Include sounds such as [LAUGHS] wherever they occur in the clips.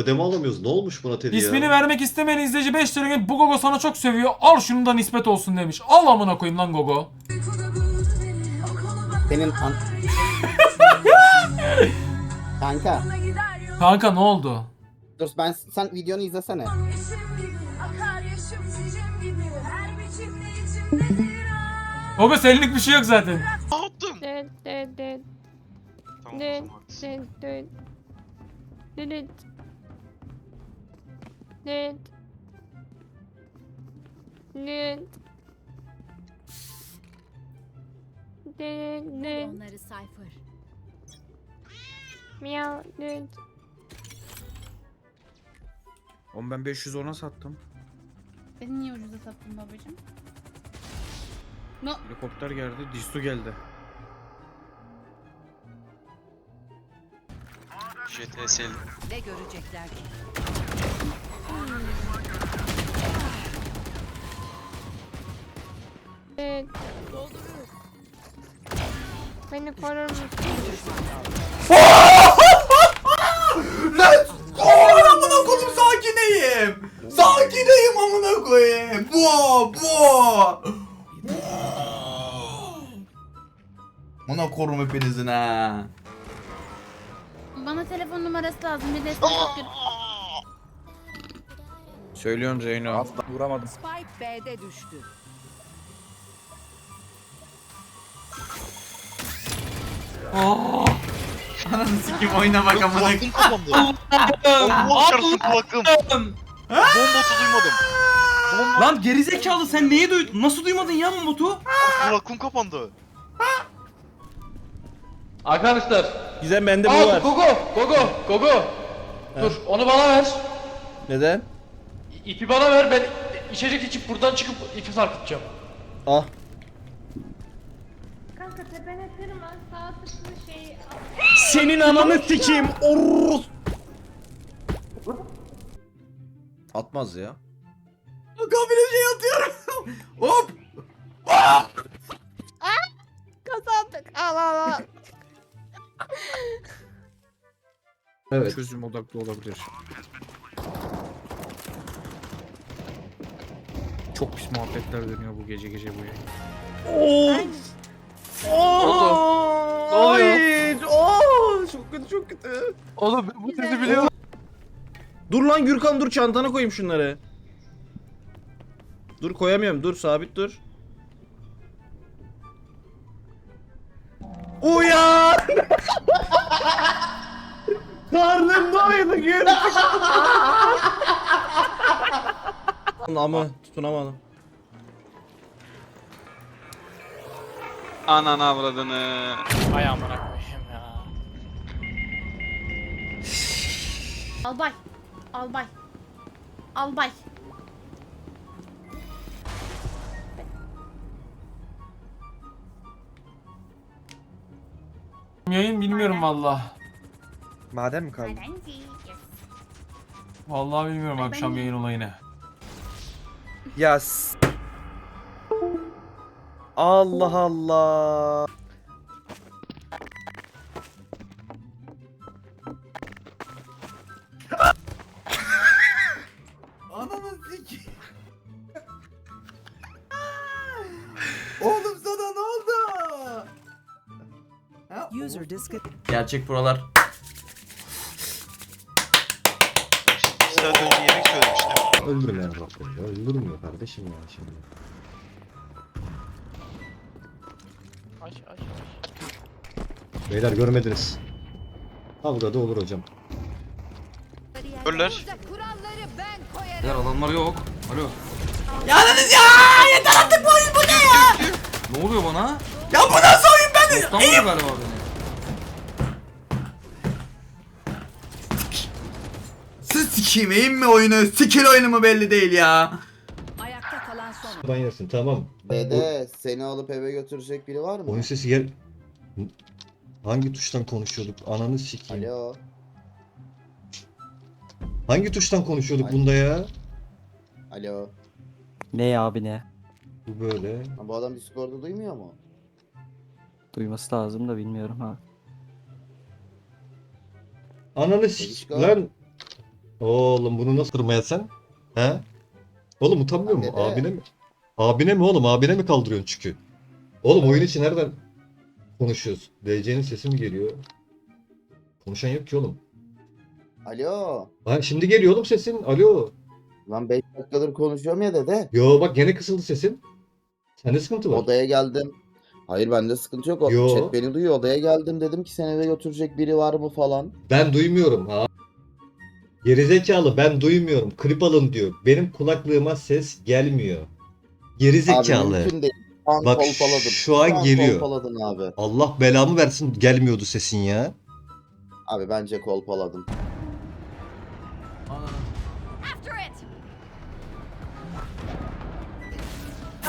ödeme alamıyoruz. Ne olmuş buna Teddy ya? İsmini vermek istemeyen izleyici 5 lira bu Gogo sana çok seviyor. Al şunu da nispet olsun demiş. Al amına koyayım lan Gogo. Senin an... [LAUGHS] Kanka Kanka ne oldu? dur ben sen videonu izlesene. Gogo seninlik bir şey yok zaten. Ne yaptım? Dın dın dın Tamam, dın tamam, dın dın Nint. Nint. Nint. Nint. Onları sayfır. Miyav. Nint. Oğlum ben 500 ona sattım. Beni niye ucuza sattın babacım? No. Helikopter geldi, Distu geldi. JTSL. Ne görecekler ki? Dın Beni korur musun? [LAUGHS] Let's go! Amına koyayım sakineyim. Sakineyim amına koyayım. Bu bu. Amına korum hepinizin ha. Bana telefon numarası lazım. Bir destek [LAUGHS] fikir. Söylüyorsun Zeyno. Vuramadım. Spike B'de düştü. [LAUGHS] Ananı sikim oyuna bak amına koyayım. Kulaklığım kapandı. Allah [LAUGHS] çarpsın kulaklığım. Bombotu duymadım. Bomba Lan gerizekalı sen neyi duydun? Nasıl duymadın ya bu botu? kulaklığım kapandı. Arkadaşlar. Gizem bende bu Al var. Gogo, Gogo, Gogo. Dur, onu bana ver. Neden? İpi bana ver, ben içecek içip buradan çıkıp ipi sarkıtacağım. Ah. Kanka tepene kırma sağ tıklı şeyi Senin ananı sikeyim. Orrrr. Atmaz ya. Şey atıyorum. [LAUGHS] Hop. Kazandık al al al Evet. Çözüm odaklı olabilir. Çok pis muhabbetler dönüyor bu gece gece bu yayın. Ne oluyor? Oo, çok kötü çok kötü. Oğlum ben bu sesi biliyorum. Dur lan Gürkan dur çantana koyayım şunları. Dur koyamıyorum dur sabit dur. Uyan! Karnım doydu Gürkan. [LAUGHS] Ama tutunamadım. Ananı avradını. Ay amına koyayım ya. Albay. Albay. Albay. Yayın bilmiyorum valla. Madem mi kaldı? Vallahi bilmiyorum akşam yayın olayını. Ya s- Allah Allah. Ananı sikim. [LAUGHS] Oğlum sana ne oldu? Ha? Gerçek buralar. Saat önce yemek söylemiştim. Öldürme ya Rabbim ya. Öldürmüyor kardeşim ya şimdi. Aç aç aç. Beyler görmediniz. Kavga da olur hocam. Öller. Kuralları ben koyarım. Beyler adamlar yok. Alo. Yalnız ya yeter artık bu oyun bu ne ya? Ne oluyor bana? Ya bu nasıl oyun ben de? İstanbul galiba beni. Sikeyim eğim mi oyunu? Skill oyunu mu belli değil ya. Ayakta kalan son. Ben yersin tamam. Dede seni alıp eve götürecek biri var mı? Oyun sesi gel... Hangi tuştan konuşuyorduk? Ananı sikeyim. Alo. Hangi tuştan konuşuyorduk Alo. bunda ya? Alo. Ne abi ne? Bu böyle. Ha, bu adam Discord'u duymuyor mu? Duyması lazım da bilmiyorum ha. Ananı sik... Delişko. Lan Oğlum bunu nasıl kırmaya sen? He? Oğlum utanmıyor mu? Dede. Abine mi? Abine mi oğlum? Abine mi kaldırıyorsun çünkü? Oğlum oyun için nereden konuşuyoruz? DC'nin sesi mi geliyor? Konuşan yok ki oğlum. Alo. Ha, şimdi geliyor oğlum sesin. Alo. Lan 5 dakikadır konuşuyorum ya dede. Yo bak gene kısıldı sesin. Sende sıkıntı var. Odaya geldim. Hayır bende sıkıntı yok. O Yo. chat beni duyuyor. Odaya geldim dedim ki seni eve götürecek biri var mı falan. Ben duymuyorum ha. Gerizekalı ben duymuyorum. Klip alın diyor. Benim kulaklığıma ses gelmiyor. Abi Gerizekalı. mümkün değil. An Bak kolpaladım. şu an an geliyor. kolpaladın abi. Allah belamı versin gelmiyordu sesin ya. Abi bence kolpaladım.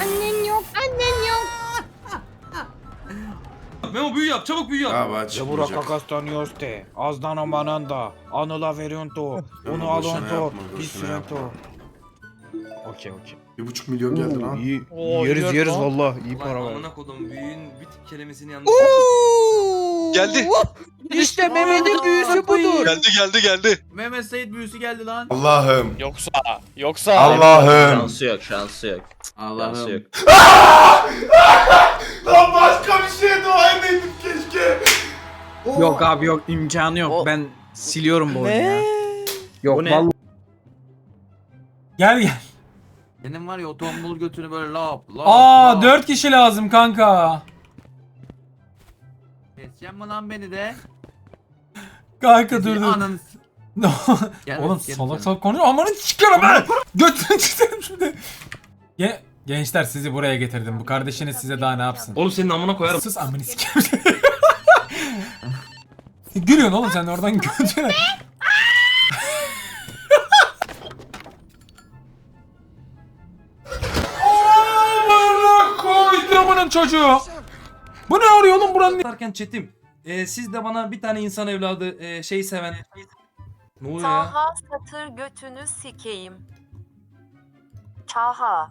Annen yok, annen yok. Memo büyü yap çabuk büyü yap. Galiba Devura çıkmayacak. kakastanioste. Azdano mananda. Anula veriunto. Onu Onu boşuna alonto. yapma, boşuna. Okey okey. Bir buçuk milyon geldi lan. İyi. Yeriz yeriz valla. İyi Ulan para var. amına kodum büyüğün bir kelimesini yanlış. Geldi. İşte Mehmet'in büyüsü budur. Geldi geldi geldi. Mehmet Sait büyüsü geldi lan. Allah'ım. Yoksa, yoksa. Allah'ım. yok şansı yok. Allah'ım. [LAUGHS] [LAUGHS] Lan başka bir şeye dua edeydim keşke. Yok abi yok imkanı yok. Ben siliyorum bu oyunu ya. Yok Bu ne? vallahi. Gel gel. Benim var ya o tombul götünü böyle lap lap. Aa lap. 4 kişi lazım kanka. Keseceksin mi lan beni de? Kanka dur dur. Ananı s- [LAUGHS] Gel, Oğlum gel salak sen. salak konuş. Amanın çıkarım ben. Götünü [LAUGHS] çıkarım şimdi. Ge Gençler sizi buraya getirdim. Bu kardeşiniz size daha ne yapsın? Oğlum senin amına koyarım. Sus amını sikerim. [LAUGHS] Gülüyorsun oğlum sen oradan götüne. [LAUGHS] Çocuğu. Bu ne arıyor oğlum buranın? Derken chatim. E, siz de bana bir tane insan evladı e, şey seven. Ne oluyor ya? Taha satır götünü sikeyim. Taha,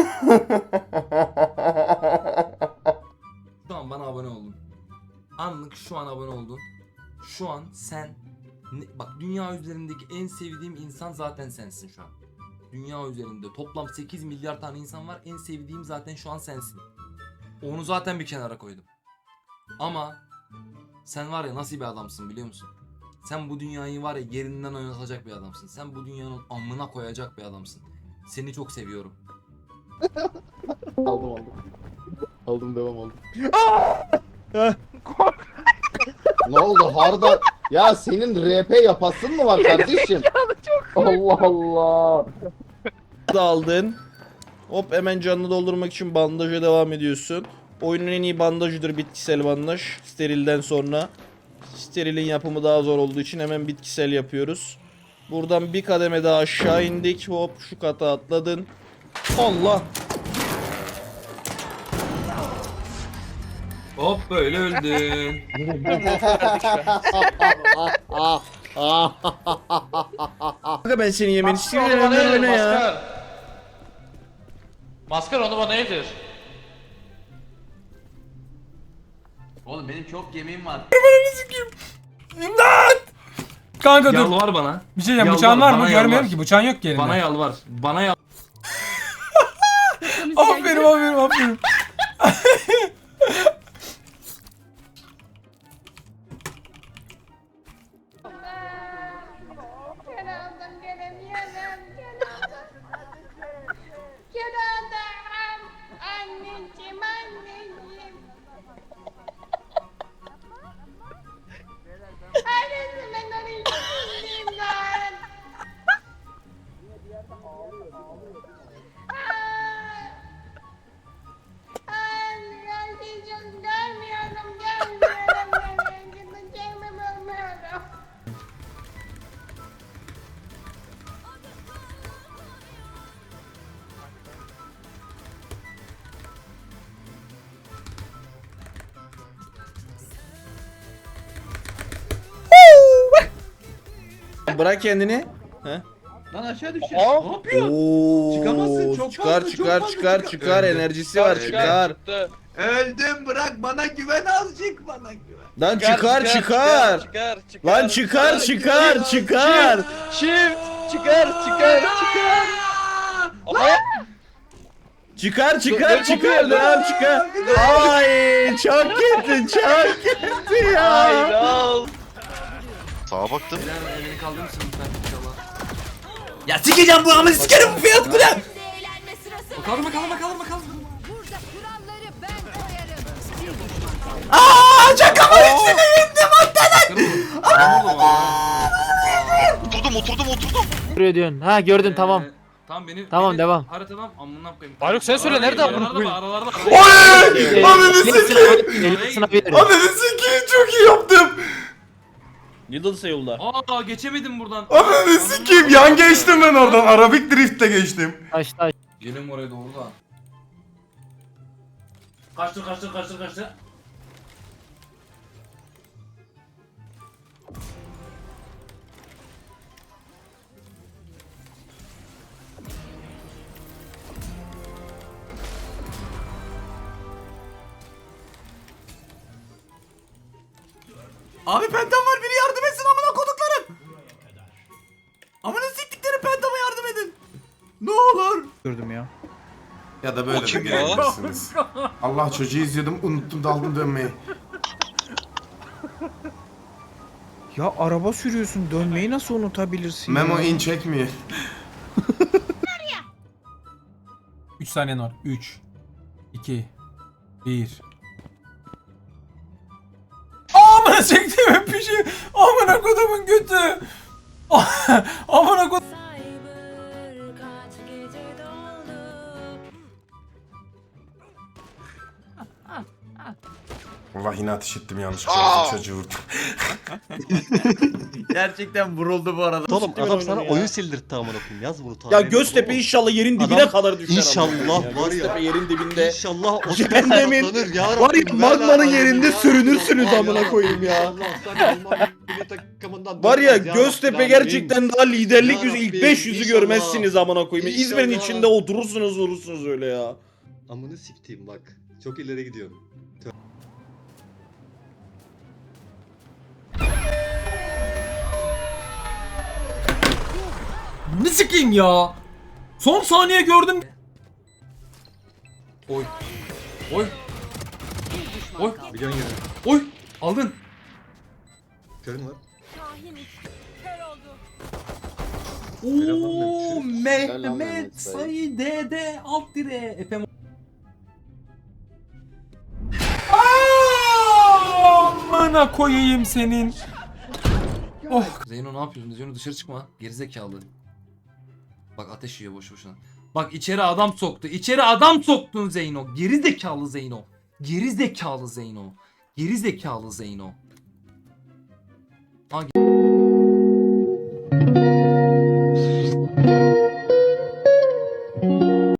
[LAUGHS] Şu an bana abone oldun. Anlık şu an abone oldun. Şu an sen bak dünya üzerindeki en sevdiğim insan zaten sensin şu an. Dünya üzerinde toplam 8 milyar tane insan var. En sevdiğim zaten şu an sensin. Onu zaten bir kenara koydum. Ama sen var ya nasıl bir adamsın biliyor musun? Sen bu dünyayı var ya yerinden oynatacak bir adamsın. Sen bu dünyanın amına koyacak bir adamsın. Seni çok seviyorum. [LAUGHS] aldım aldım. Aldım devam aldım. [LAUGHS] ne oldu Harda? Ya senin RP yapasın mı var kardeşim? Allah Allah. da aldın. Hop hemen canını doldurmak için bandaja devam ediyorsun. Oyunun en iyi bandajıdır bitkisel bandaj. Sterilden sonra. Sterilin yapımı daha zor olduğu için hemen bitkisel yapıyoruz. Buradan bir kademe daha aşağı indik. Hop şu kata atladın. Allah. Hop böyle öldün. [LAUGHS] Kanka ben seni yemeni Maskar onu bana istiyorum. yedir, ne ya? maskar. Maskar onu bana yedir. Oğlum benim çok yemeğim var. İmdat! Kanka dur. Yalvar bana. Bir şey diyeceğim. Yalvar, Bıçağın var mı? bana Görmüyorum yalvar. ki. Bıçağın yok ki elinde. Bana yalvar. Bana yalvar. Aferin aferin aferin. Bırak kendini. Lan aşağı düşeceğiz. Ne yapıyorsun? Oo, Çıkamazsın, çok çıkar fazla, çıkar çok fazla çıkar çıkar. çıkar enerjisi var çıkar. Öldüm bırak bana güven azıcık bana güven. Lan çıkar çıkar. Lan çıkar çıkar çıkar. Çift çıkar çıkar çıkar. Çıkar çıkar çıkar lan çıkar. Ay çok kötü çok kötü ya. Sağa baktım. Beyler elini kaldırır mısın lütfen inşallah? Ya sikeceğim bu amını sikerim bu fiyat bu ne? Eğlenme sırası. Kaldırma kaldırma kaldırma kaldırma. Burada kuralları ben koyarım. Aaa çakamak içine indim Oturdum oturdum oturdum. Buraya diyorsun. Ha gördüm tamam. Ee, Tamam beni Tamam, beni devam. Haritadan amına koyayım. Faruk, sen söyle, nerede amına koyayım? aralarda. Oy! Ananı sikeyim. Veririm. Ananı sikeyim çok iyi yaptım. Little yolda. Aa geçemedim buradan. Ananı sikeyim yan geçtim ben oradan. Arabik driftle geçtim. Taş taş. Gelin oraya doğru da. Kaçtır kaçtır kaçtır kaçtır. Abi pentam var biri yardım Gördüm ya. Ya da böyle de gelebilirsiniz. [LAUGHS] Allah çocuğu izliyordum unuttum daldım dönmeyi. Ya araba sürüyorsun dönmeyi nasıl unutabilirsin Memo ya? in me. [LAUGHS] 3 saniyen var. 3 2 1 Amına çektiğim bir şey. Amına kodumun götü. [LAUGHS] Amına kodum. Allah yine ateş ettim yanlışlıkla çocuğu vurdum. [LAUGHS] Gerçekten vuruldu bu arada. Oğlum Siktir adam sana oyunu ya. oyun sildirtti amına koyayım. Yaz bunu Ya tarihe. Göztepe inşallah yerin dibine Adam- kadar düşer. İnşallah amına koyayım var ya. Göztepe yerin dibinde. İnşallah o Cehennemin- ya Var ya Rabbim, magmanın bela yerinde ya. sürünürsünüz Allah amına ya. koyayım ya. Allah sen Alman milli [LAUGHS] takımından Var ya dönmez Göztepe Rabbim. gerçekten daha liderlik Ya yüzü ilk Rabbim, 500'ü inşallah. görmezsiniz amına koyayım. İnşallah. İzmir'in içinde oturursunuz vurursunuz öyle ya. Amını siktiğim bak. Çok ileri gidiyorum. Ne sikeyim ya? Son saniye gördüm. Oy. Oy. Oy. Biliyorsun yani. Oy. Aldın. Körün var. Şahin kör oldu. Oo Mehmet Mehmet Sayı Dede alt dire. Efem. Amına koyayım senin. Oh. Zeyno ne yapıyorsun? Zeyno dışarı çıkma. Gerizekalı. Bak ateş yiyor boş boşuna. Bak içeri adam soktu. İçeri adam soktun Zeyno. Gerizekalı Zeyno. Gerizekalı Zeyno. Gerizekalı Zeyno. Ha,